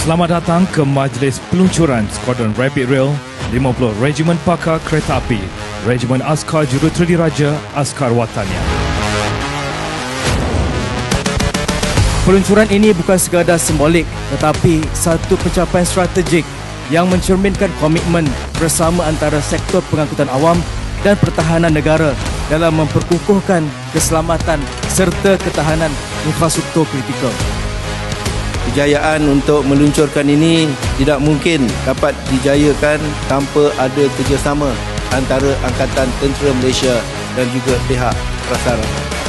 Selamat datang ke majlis peluncuran Skuadron Rapid Rail 50 Regimen Pakar Kereta Api Regimen Askar Jurutredi Raja Askar Watania. Peluncuran ini bukan sekadar simbolik tetapi satu pencapaian strategik yang mencerminkan komitmen bersama antara sektor pengangkutan awam dan pertahanan negara dalam memperkukuhkan keselamatan serta ketahanan infrastruktur kritikal. Kejayaan untuk meluncurkan ini tidak mungkin dapat dijayakan tanpa ada kerjasama antara Angkatan Tentera Malaysia dan juga pihak prasarana.